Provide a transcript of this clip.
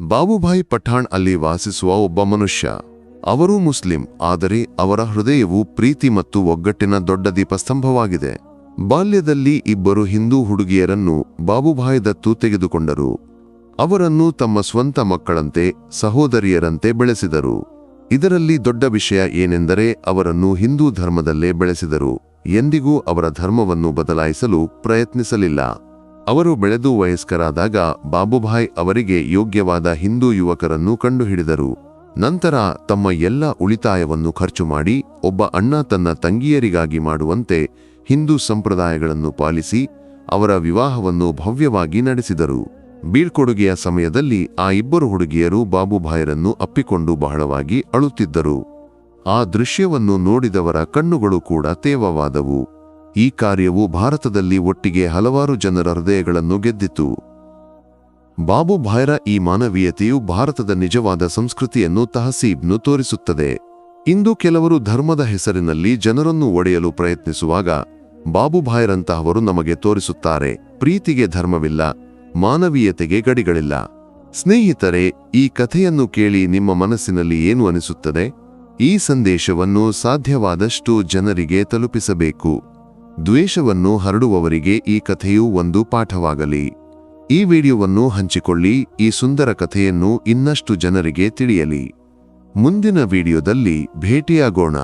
ಬಾಬುಭಾಯಿ ಪಠಾಣ್ ಅಲ್ಲಿ ವಾಸಿಸುವ ಒಬ್ಬ ಮನುಷ್ಯ. ಅವರು ಮುಸ್ಲಿಂ, ಆದರೆ ಅವರ ಹೃದಯವು ಪ್ರೀತಿ ಮತ್ತು ಒಗ್ಗಟ್ಟಿನ ದೊಡ್ಡ ದೀಪಸ್ತಂಭವಾಗಿದೆ. ಬಾಲ್ಯದಲ್ಲಿ ಇಬ್ಬರು ಹಿಂದೂ ಹುಡುಗಿಯರನ್ನು ಬಾಬುಭಾಯಿ ದತ್ತು ತೆಗೆದುಕೊಂಡರು. ಅವರನ್ನು ತಮ್ಮ ಸ್ವಂತ ಮಕ್ಕಳಂತೆ, ಸಹೋದರಿಯರಂತೆ ಬೆಳೆಸಿದರು. ಇದರಲ್ಲಿ ದೊಡ್ಡ ವಿಷಯ ಏನೆಂದರೆ ಅವರನ್ನು ಹಿಂದೂ ಧರ್ಮದಲ್ಲೇ ಬೆಳೆಸಿದರು, ಎಂದಿಗೂ ಅವರ ಧರ್ಮವನ್ನು ಬದಲಾಯಿಸಲು ಪ್ರಯತ್ನಿಸಲಿಲ್ಲ. ಅವರು ಬೆಳೆದು ವಯಸ್ಕರಾದಾಗ ಬಾಬುಭಾಯ್ ಅವರಿಗೆ ಯೋಗ್ಯವಾದ ಹಿಂದೂ ಯುವಕರನ್ನು ಕಂಡುಹಿಡಿದರು. ನಂತರ ತಮ್ಮ ಎಲ್ಲ ಉಳಿತಾಯವನ್ನು ಖರ್ಚು ಮಾಡಿ ಒಬ್ಬ ಅಣ್ಣ ತನ್ನ ತಂಗಿಯರಿಗಾಗಿ ಮಾಡುವಂತೆ ಹಿಂದೂ ಸಂಪ್ರದಾಯಗಳನ್ನು ಪಾಲಿಸಿ ಅವರ ವಿವಾಹವನ್ನು ಭವ್ಯವಾಗಿ ನಡೆಸಿದರು. ಬೀಳ್ಕೊಡುಗೆಯ ಸಮಯದಲ್ಲಿ ಆ ಇಬ್ಬರು ಹುಡುಗಿಯರು ಬಾಬುಭಾಯರನ್ನು ಅಪ್ಪಿಕೊಂಡು ಬಹಳವಾಗಿ ಅಳುತ್ತಿದ್ದರು. ಆ ದೃಶ್ಯವನ್ನು ನೋಡಿದವರ ಕಣ್ಣುಗಳು ಕೂಡ ತೇವವಾದವು. ಈ ಕಾರ್ಯವು ಭಾರತದಲ್ಲಿ ಒಟ್ಟಿಗೆ ಹಲವಾರು ಜನರ ಹೃದಯಗಳನ್ನು ಗೆದ್ದಿತು. ಬಾಬುಭಾಯ್ರ ಈ ಮಾನವೀಯತೆಯು ಭಾರತದ ನಿಜವಾದ ಸಂಸ್ಕೃತಿಯನ್ನು ತಹಸೀಬ್ನು ತೋರಿಸುತ್ತದೆ. ಇಂದು ಕೆಲವರು ಧರ್ಮದ ಹೆಸರಿನಲ್ಲಿ ಜನರನ್ನು ಒಡೆಯಲು ಪ್ರಯತ್ನಿಸುವಾಗ ಬಾಬುಭಾಯ್ರಂತಹವರು ನಮಗೆ ತೋರಿಸುತ್ತಾರೆ, ಪ್ರೀತಿಗೆ ಧರ್ಮವಿಲ್ಲ, ಮಾನವೀಯತೆಗೆ ಗಡಿಗಳಿಲ್ಲ. ಸ್ನೇಹಿತರೆ, ಈ ಕಥೆಯನ್ನು ಕೇಳಿ ನಿಮ್ಮ ಮನಸ್ಸಿನಲ್ಲಿ ಏನು ಅನಿಸುತ್ತದೆ? ಈ ಸಂದೇಶವನ್ನು ಸಾಧ್ಯವಾದಷ್ಟು ಜನರಿಗೆ ತಲುಪಿಸಬೇಕು. ದ್ವೇಷವನ್ನು ಹರಡುವವರಿಗೆ ಈ ಕಥೆಯು ಒಂದು ಪಾಠವಾಗಲಿ. ಈ ವಿಡಿಯೋವನ್ನು ಹಂಚಿಕೊಳ್ಳಿ, ಈ ಸುಂದರ ಕಥೆಯನ್ನು ಇನ್ನಷ್ಟು ಜನರಿಗೆ ತಿಳಿಯಲಿ. ಮುಂದಿನ ವಿಡಿಯೋದಲ್ಲಿ ಭೇಟಿಯಾಗೋಣ.